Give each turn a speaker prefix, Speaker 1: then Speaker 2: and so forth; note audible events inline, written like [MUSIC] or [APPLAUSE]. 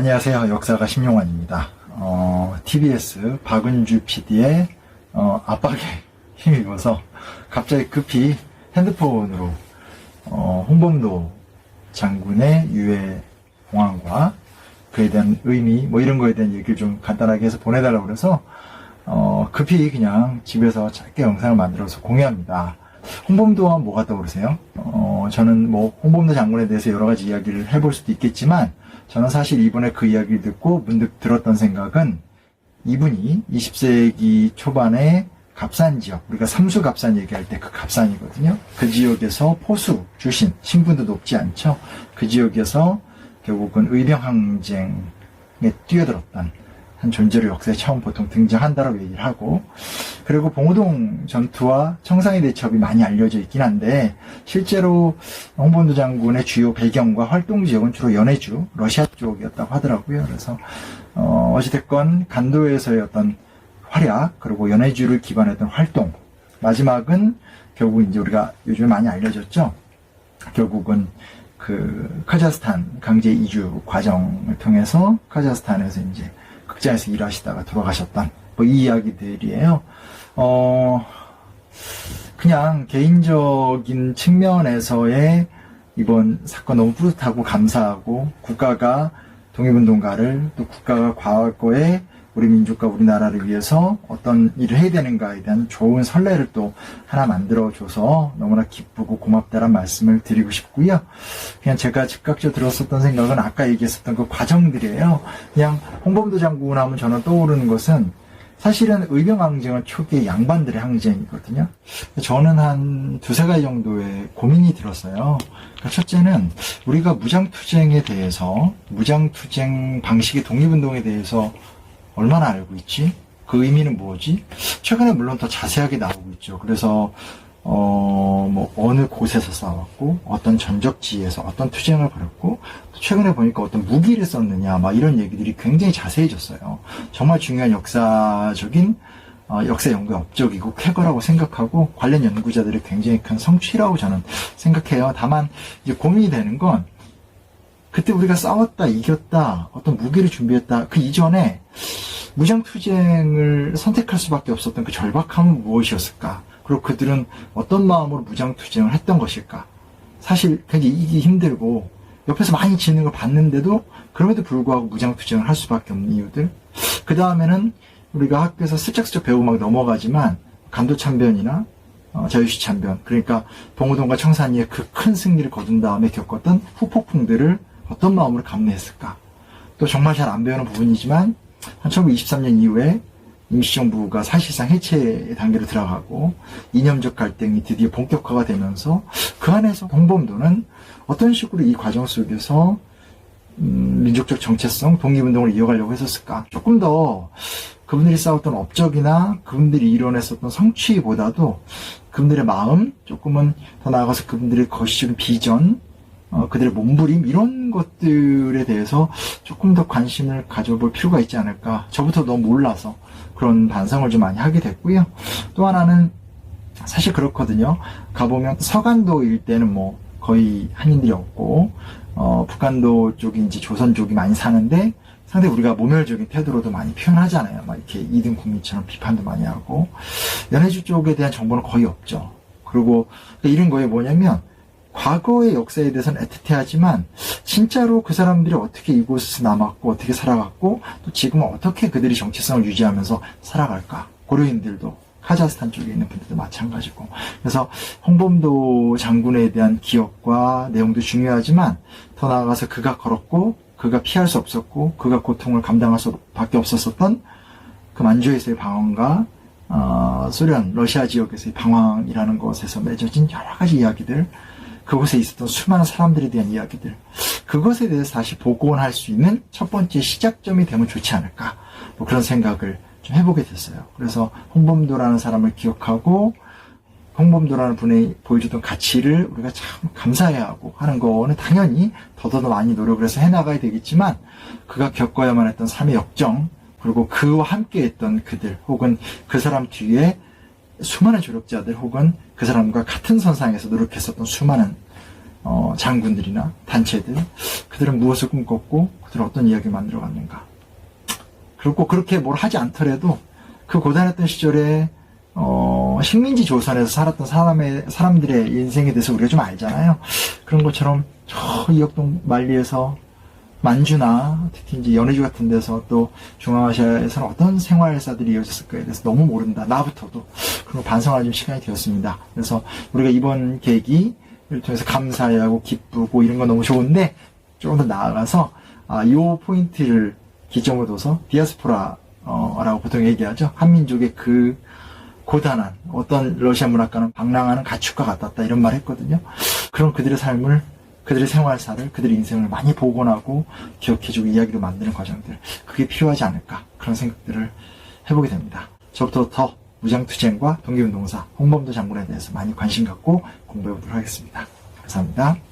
Speaker 1: 안녕하세요. 역사가 심용환입니다. 어, TBS 박은주 PD의 어, 압박에 [LAUGHS] 힘입어서 갑자기 급히 핸드폰으로 어, 홍범도 장군의 유해 공항과 그에 대한 의미 뭐 이런 거에 대한 얘기를 좀 간단하게 해서 보내달라고 그래서 어, 급히 그냥 집에서 짧게 영상을 만들어서 공유합니다. 홍범도와 뭐가 떠오르세요? 어, 저는 뭐 홍범도 장군에 대해서 여러 가지 이야기를 해볼 수도 있겠지만 저는 사실 이번에 그 이야기를 듣고 문득 들었던 생각은 이분이 20세기 초반에 갑산 지역, 우리가 삼수 갑산 얘기할 때 그 갑산이거든요. 그 지역에서 포수, 주신, 신분도 높지 않죠. 그 지역에서 결국은 의병항쟁에 뛰어들었던 한 존재로 역사에 처음 보통 등장한다라고 얘기를 하고 그리고 봉우동 전투와 청산리 대첩이 많이 알려져 있긴 한데 실제로 홍범도 장군의 주요 배경과 활동 지역은 주로 연해주 러시아 쪽이었다고 하더라고요. 그래서 어, 어찌됐건 간도에서의 어떤 활약 그리고 연해주를 기반했던 활동 마지막은 결국 이제 우리가 요즘에 많이 알려졌죠. 결국은 그 카자흐스탄 강제 이주 과정을 통해서 카자흐스탄에서 이제 극장에서 일하시다가 돌아가셨던 뭐 이 이야기들이에요. 어 그냥 개인적인 측면에서의 이번 사건 너무 뿌듯하고 감사하고 국가가 독립운동가를 또 국가가 과거에 우리 민족과 우리나라를 위해서 어떤 일을 해야 되는가에 대한 좋은 선례를 또 하나 만들어줘서 너무나 기쁘고 고맙다란 말씀을 드리고 싶고요. 그냥 제가 즉각적으로 들었었던 생각은 아까 얘기했었던 그 과정들이에요. 그냥 홍범도 장군 하면 저는 떠오르는 것은 사실은 의병항쟁은 초기에 양반들의 항쟁이거든요. 저는 한 두세 가지 정도의 고민이 들었어요. 그러니까 첫째는 우리가 무장투쟁에 대해서, 무장투쟁 방식의 독립운동에 대해서 얼마나 알고 있지? 그 의미는 뭐지? 최근에 물론 더 자세하게 나오고 있죠. 그래서 어, 뭐, 어느 곳에서 싸웠고, 어떤 전적지에서 어떤 투쟁을 벌였고, 최근에 보니까 어떤 무기를 썼느냐, 막 이런 얘기들이 굉장히 자세해졌어요. 정말 중요한 역사적인, 어, 역사 연구의 업적이고 쾌거라고 생각하고, 관련 연구자들의 굉장히 큰 성취라고 저는 생각해요. 다만, 이제 고민이 되는 건, 그때 우리가 싸웠다, 이겼다, 어떤 무기를 준비했다, 그 이전에 무장투쟁을 선택할 수밖에 없었던 그 절박함은 무엇이었을까? 그리고 그들은 어떤 마음으로 무장투쟁을 했던 것일까? 사실 굉장히 이기 힘들고 옆에서 많이 지는 걸 봤는데도 그럼에도 불구하고 무장투쟁을 할 수밖에 없는 이유들. 그 다음에는 우리가 학교에서 슬쩍슬쩍 배우고 막 넘어가지만 간도참변이나 어, 자유시 참변 그러니까 동호동과 청산리의 그 큰 승리를 거둔 다음에 겪었던 후폭풍들을 어떤 마음으로 감내했을까? 또 정말 잘 안 배우는 부분이지만 1923년 이후에 임시정부가 사실상 해체 단계로 들어가고 이념적 갈등이 드디어 본격화가 되면서 그 안에서 홍범도는 어떤 식으로 이 과정 속에서 음, 민족적 정체성, 독립운동을 이어가려고 했었을까? 조금 더 그분들이 싸웠던 업적이나 그분들이 이뤄냈었던 성취보다도 그분들의 마음, 조금은 더 나아가서 그분들의 거시적인 비전, 어, 그들의 몸부림 이런 것들에 대해서 조금 더 관심을 가져볼 필요가 있지 않을까. 저부터 너무 몰라서 그런 반성을 좀 많이 하게 됐고요. 또 하나는 사실 그렇거든요. 가보면 서간도 일대는 뭐 거의 한인들이 없고 어, 북한도 쪽인지 조선 쪽이 많이 사는데 상당히 우리가 모멸적인 태도로도 많이 표현하잖아요. 막 이렇게 이등 국민처럼 비판도 많이 하고 연해주 쪽에 대한 정보는 거의 없죠. 그리고 이런 거에 뭐냐면 과거의 역사에 대해서는 애틋해하지만 진짜로 그 사람들이 어떻게 이곳에서 남았고 어떻게 살아갔고 또 지금은 어떻게 그들이 정체성을 유지하면서 살아갈까? 고려인들도 카자흐스탄 쪽에 있는 분들도 마찬가지고. 그래서 홍범도 장군에 대한 기억과 내용도 중요하지만 더 나아가서 그가 걸었고 그가 피할 수 없었고 그가 고통을 감당할 수밖에 없었었던 그 만주에서의 방황과 어, 소련 러시아 지역에서의 방황이라는 것에서 맺어진 여러 가지 이야기들 그곳에 있었던 수많은 사람들에 대한 이야기들 그것에 대해서 다시 복원할 수 있는 첫 번째 시작점이 되면 좋지 않을까 뭐 그런 생각을 좀 해보게 됐어요. 그래서 홍범도라는 사람을 기억하고 홍범도라는 분이 보여주던 가치를 우리가 참 감사해야 하고 하는 거는 당연히 더더 많이 노력을 해서 해나가야 되겠지만 그가 겪어야만 했던 삶의 역정 그리고 그와 함께 했던 그들 혹은 그 사람 뒤에 수많은 조력자들 혹은 그 사람과 같은 선상에서 노력했었던 수많은 어, 장군들이나 단체들 그들은 무엇을 꿈꿨고 그들은 어떤 이야기를 만들어 갔는가 그리고 그렇게 뭘 하지 않더라도 그 고단했던 시절에 어, 식민지 조선에서 살았던 사람의 사람들의 인생에 대해서 우리가 좀 알잖아요. 그런 것처럼 저 이역동 만리에서 만주나 특히 이제 연해주 같은 데서 또 중앙아시아에서는 어떤 생활사들이 이어졌을까에 대해서 너무 모른다. 나부터도 거 반성할 좀 시간이 되었습니다. 그래서 우리가 이번 계기를 통해서 감사하고 기쁘고 이런 건 너무 좋은데 조금 더 나아가서 아, 요 포인트를 기점으로 둬서 디아스포라라고 보통 얘기하죠. 한민족의 그 고단한 어떤 러시아 문학가는 방랑하는 가축과 같았다 이런 말 했거든요. 그런 그들의 삶을 그들의 생활사를 그들의 인생을 많이 복원하고 기억해주고 이야기로 만드는 과정들 그게 필요하지 않을까 그런 생각들을 해보게 됩니다. 저부터 더 무장투쟁과 동계운동사 홍범도 장군에 대해서 많이 관심 갖고 공부해 보도록 하겠습니다. 감사합니다.